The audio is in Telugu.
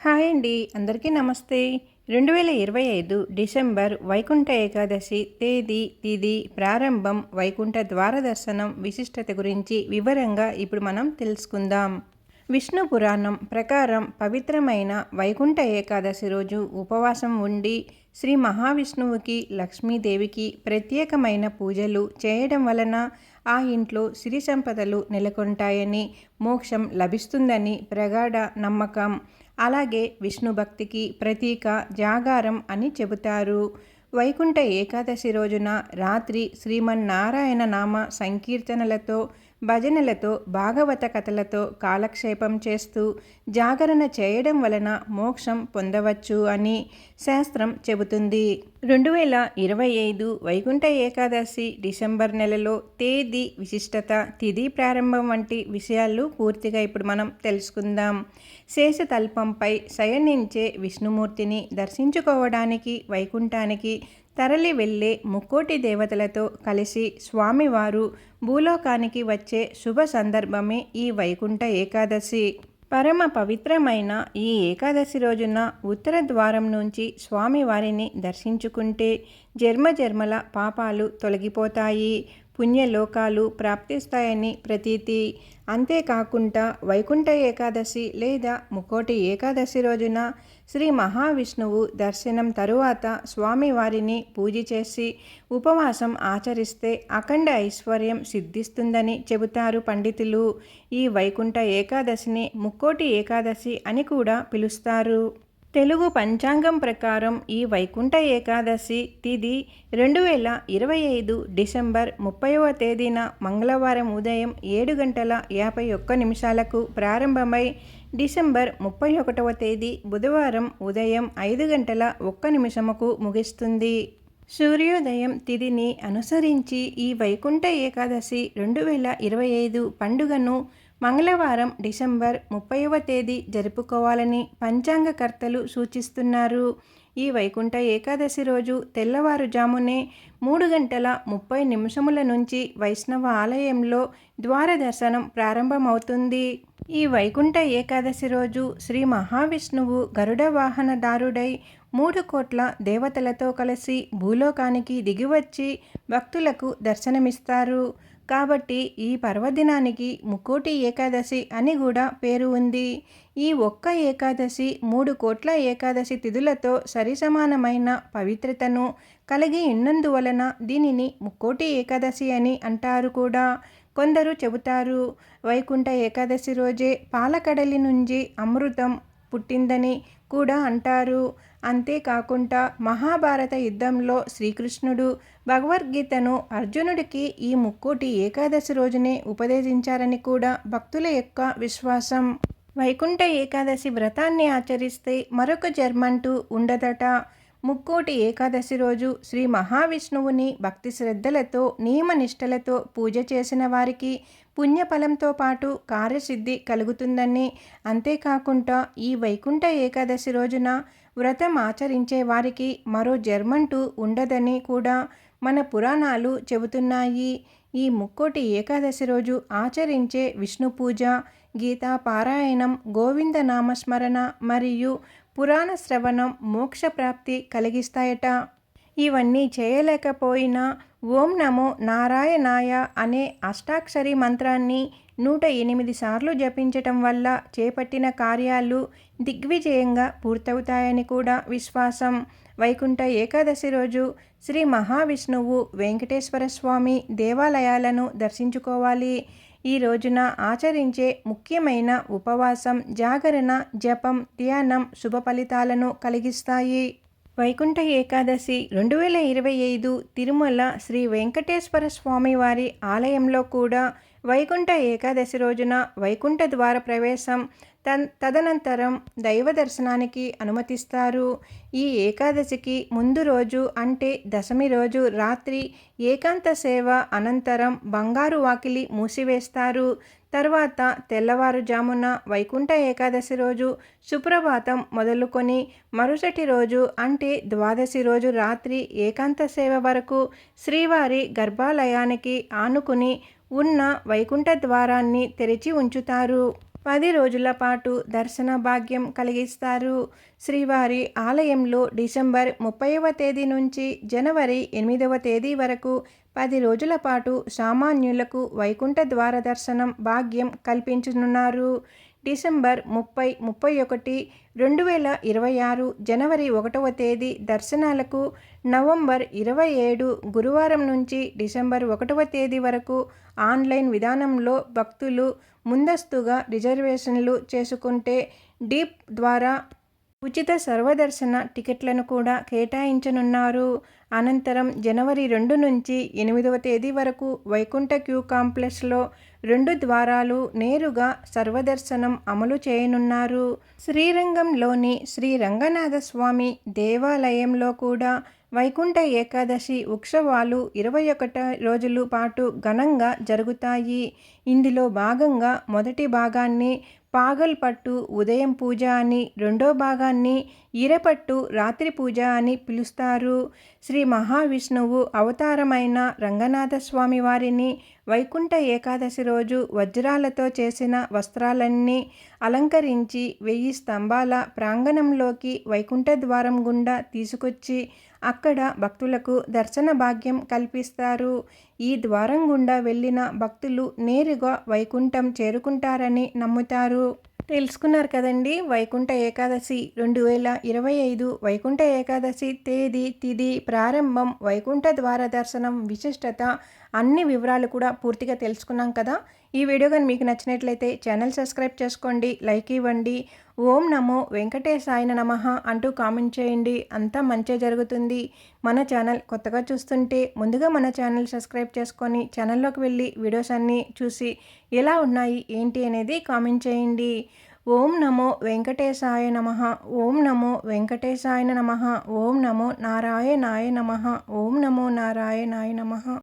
హాయ్ అండి. అందరికీ నమస్తే. రెండు వేల ఇరవై ఐదు డిసెంబర్ వైకుంఠ ఏకాదశి తేదీ తిది ప్రారంభం వైకుంఠ ద్వార దర్శనం విశిష్టత గురించి వివరంగా ఇప్పుడు మనం తెలుసుకుందాం. విష్ణు పురాణం ప్రకారం పవిత్రమైన వైకుంఠ ఏకాదశి రోజు ఉపవాసం ఉండి శ్రీ మహావిష్ణువుకి లక్ష్మీదేవికి ప్రత్యేకమైన పూజలు చేయడం వలన ఆ ఇంట్లో సిరి సంపదలు నెలకొంటాయని మోక్షం లభిస్తుందని ప్రగాఢ నమ్మకం. అలాగే విష్ణు భక్తికి ప్రతీక జాగారం అని చెబుతారు. వైకుంఠ ఏకాదశి రోజున రాత్రి శ్రీమన్నారాయణ నామ సంకీర్తనలతో భజనలతో భాగవత కథలతో కాలక్షేపం చేస్తూ జాగరణ చేయడం వలన మోక్షం పొందవచ్చు అని శాస్త్రం చెబుతుంది. రెండు వేల ఇరవై ఐదు వైకుంఠ ఏకాదశి డిసెంబర్ నెలలో తేదీ విశిష్టత తిథి ప్రారంభం వంటి విషయాలు పూర్తిగా ఇప్పుడు మనం తెలుసుకుందాం. శేషతల్పంపై శయనించే విష్ణుమూర్తిని దర్శించుకోవడానికి వైకుంఠానికి తరలి వెళ్ళే ముక్కోటి దేవతలతో కలిసి స్వామివారు భూలోకానికి వచ్చే శుభ సందర్భమే ఈ వైకుంఠ ఏకాదశి. పరమ పవిత్రమైన ఈ ఏకాదశి రోజున ఉత్తర ద్వారం నుంచి స్వామివారిని దర్శించుకుంటే జన్మజన్మల పాపాలు తొలగిపోతాయి. పుణ్యలోకాలు ప్రాప్తిస్తాయని ప్రతీతి. అంతేకాకుండా వైకుంఠ ఏకాదశి లేదా ముకోటి ఏకాదశి రోజున శ్రీ మహావిష్ణువు దర్శనం తరువాత స్వామివారిని పూజ చేసి ఉపవాసం ఆచరిస్తే అఖండ ఐశ్వర్యం సిద్ధిస్తుందని చెబుతారు పండితులు. ఈ వైకుంఠ ఏకాదశిని ముక్కోటి ఏకాదశి అని కూడా పిలుస్తారు. తెలుగు పంచాంగం ప్రకారం ఈ వైకుంఠ ఏకాదశి తిది రెండు వేల ఇరవై ఐదు డిసెంబర్ ముప్పైవ తేదీన మంగళవారం ఉదయం ఏడు గంటల యాభై ఒక్క నిమిషాలకు ప్రారంభమై డిసెంబర్ ముప్పై ఒకటవ తేదీ బుధవారం ఉదయం ఐదు గంటల ఒక్క నిమిషముకు ముగిస్తుంది. సూర్యోదయం తిథిని అనుసరించి ఈ వైకుంఠ ఏకాదశి రెండు వేల ఇరవై ఐదు పండుగను మంగళవారం డిసెంబర్ ముప్పైవ తేదీ జరుపుకోవాలని పంచాంగకర్తలు సూచిస్తున్నారు. ఈ వైకుంఠ ఏకాదశి రోజు తెల్లవారుజామునే మూడు గంటల ముప్పై నిమిషముల నుంచి వైష్ణవ ఆలయంలో ద్వార దర్శనం ప్రారంభమవుతుంది. ఈ వైకుంఠ ఏకాదశి రోజు శ్రీ మహావిష్ణువు గరుడ వాహనదారుడై మూడు కోట్ల దేవతలతో కలిసి భూలోకానికి దిగివచ్చి భక్తులకు దర్శనమిస్తారు. కాబట్టి ఈ పర్వదినానికి ముక్కోటి ఏకాదశి అని కూడా పేరు ఉంది. ఈ ఒక్క ఏకాదశి మూడు కోట్ల ఏకాదశి తిథులతో సరిసమానమైన పవిత్రతను కలిగి ఉన్నందువలన దీనిని ముక్కోటి ఏకాదశి అని అంటారు కూడా. కొందరు చెబుతారు వైకుంఠ ఏకాదశి రోజే పాలకడలి నుంచి అమృతం పుట్టిందని కూడా అంటారు. అంతేకాకుండా మహాభారత యుద్ధంలో శ్రీకృష్ణుడు భగవద్గీతను అర్జునుడికి ఈ ముక్కోటి ఏకాదశి రోజునే ఉపదేశించారని కూడా భక్తుల యొక్క విశ్వాసం. వైకుంఠ ఏకాదశి వ్రతాన్ని ఆచరిస్తే మరొక జన్మంటూ ఉండదట. ముక్కోటి ఏకాదశి రోజు శ్రీ మహావిష్ణువుని భక్తి శ్రద్ధలతో నియమనిష్టలతో పూజ చేసిన వారికి పుణ్యఫలంతో పాటు కార్యసిద్ధి కలుగుతుందని. అంతేకాకుండా ఈ వైకుంఠ ఏకాదశి రోజున వ్రతం ఆచరించే వారికి మరో జర్మంటూ ఉండదని కూడా మన పురాణాలు చెబుతున్నాయి. ఈ ముక్కోటి ఏకాదశి రోజు ఆచరించే విష్ణు పూజ గీతా పారాయణం గోవింద నామస్మరణ మరియు పురాణ శ్రవణం మోక్షప్రాప్తి కలిగిస్తాయట. ఇవన్నీ చేయలేకపోయినా ఓం నమో నారాయణాయ అనే అష్టాక్షరి మంత్రాన్ని నూట ఎనిమిది సార్లు జపించటం వల్ల చేపట్టిన కార్యాలు దిగ్విజయంగా పూర్తవుతాయని కూడా విశ్వాసం. వైకుంఠ ఏకాదశి రోజు శ్రీ మహావిష్ణువు వెంకటేశ్వర స్వామి దేవాలయాలను దర్శించుకోవాలి. ఈ రోజున ఆచరించే ముఖ్యమైన ఉపవాసం జాగరణ జపం ధ్యానం శుభ ఫలితాలను కలిగిస్తాయి. వైకుంఠ ఏకాదశి రెండు వేల ఇరవై ఐదు తిరుమల శ్రీ వెంకటేశ్వర స్వామి వారి ఆలయంలో కూడా వైకుంఠ ఏకాదశి రోజున వైకుంఠ ద్వార ప్రవేశం తన్ తదనంతరం దైవ దర్శనానికి అనుమతిస్తారు. ఈ ఏకాదశికి ముందు రోజు అంటే దశమి రోజు రాత్రి ఏకాంత సేవ అనంతరం బంగారు వాకిలి మూసివేస్తారు. తర్వాత తెల్లవారుజామున వైకుంఠ ఏకాదశి రోజు సుప్రభాతం మొదలుకొని మరుసటి రోజు అంటే ద్వాదశి రోజు రాత్రి ఏకాంత సేవ వరకు శ్రీవారి గర్భాలయానికి ఆనుకుని ఉన్న వైకుంఠ ద్వారాన్ని తెరిచి ఉంచుతారు. పది రోజుల పాటు దర్శన భాగ్యం కలిగిస్తారు. శ్రీవారి ఆలయంలో డిసెంబర్ ముప్పైవ తేదీ నుంచి జనవరి ఎనిమిదవ తేదీ వరకు పది రోజుల పాటు సామాన్యులకు వైకుంఠ ద్వార దర్శనం భాగ్యం కల్పించనున్నారు. డిసెంబర్ ముప్పై ముప్పై ఒకటి రెండు వేల ఇరవై ఆరు జనవరి ఒకటవ తేదీ దర్శనాలకు నవంబర్ ఇరవై ఏడు గురువారం నుంచి డిసెంబర్ ఒకటవ తేదీ వరకు ఆన్లైన్ విధానంలో భక్తులు ముందస్తుగా రిజర్వేషన్లు చేసుకుంటే డీప్ ద్వారా ఉచిత సర్వదర్శన టికెట్లను కూడా కేటాయించనున్నారు. అనంతరం జనవరి రెండు నుంచి ఎనిమిదవ తేదీ వరకు వైకుంఠ క్యూ కాంప్లెక్స్లో రెండు ద్వారాలు నేరుగా సర్వదర్శనం అమలు చేయనున్నారు. శ్రీరంగంలోని శ్రీ రంగనాథస్వామి దేవాలయంలో కూడా వైకుంఠ ఏకాదశి ఉత్సవాలు ఇరవై ఒకట రోజుల పాటు ఘనంగా జరుగుతాయి. ఇందులో భాగంగా మొదటి భాగాన్ని పాగల్ పట్టు ఉదయం పూజ అని రెండో భాగాన్ని ఈరపట్టు రాత్రి పూజ అని పిలుస్తారు. శ్రీ మహావిష్ణువు అవతారమైన రంగనాథ స్వామి వారిని వైకుంఠ ఏకాదశి రోజు వజ్రాలతో చేసిన వస్త్రాలన్నీ అలంకరించి వెయ్యి స్తంభాల ప్రాంగణంలోకి వైకుంఠ ద్వారం గుండా తీసుకొచ్చి అక్కడ భక్తులకు దర్శన భాగ్యం కల్పిస్తారు. ఈ ద్వారం గుండా వెళ్ళిన భక్తులు నేరుగా వైకుంఠం చేరుకుంటారని నమ్ముతారు. తెలుసుకున్నారు కదండి వైకుంఠ ఏకాదశి రెండు వేల ఇరవై ఐదు వైకుంఠ ఏకాదశి తేదీ తిది ప్రారంభం వైకుంఠ ద్వార దర్శనం విశిష్టత అన్ని వివరాలు కూడా పూర్తిగా తెలుసుకున్నాం కదా. ఈ వీడియో కానీ మీకు నచ్చినట్లయితే ఛానల్ సబ్స్క్రైబ్ చేసుకోండి లైక్ ఇవ్వండి. ఓం నమో వెంకటేశాయన నమ అంటూ కామెంట్ చేయండి. అంతా మంచిగా జరుగుతుంది. మన ఛానల్ కొత్తగా చూస్తుంటే ముందుగా మన ఛానల్ సబ్స్క్రైబ్ చేసుకొని ఛానల్లోకి వెళ్ళి వీడియోస్ అన్నీ చూసి ఎలా ఉన్నాయి ఏంటి అనేది కామెంట్ చేయండి. ఓం నమో వెంకటేశాయ నమ ఓం నమో వెంకటేశాయ నమ ఓం నమో నారాయణాయ నమ ఓం నమో నారాయణాయ నమ.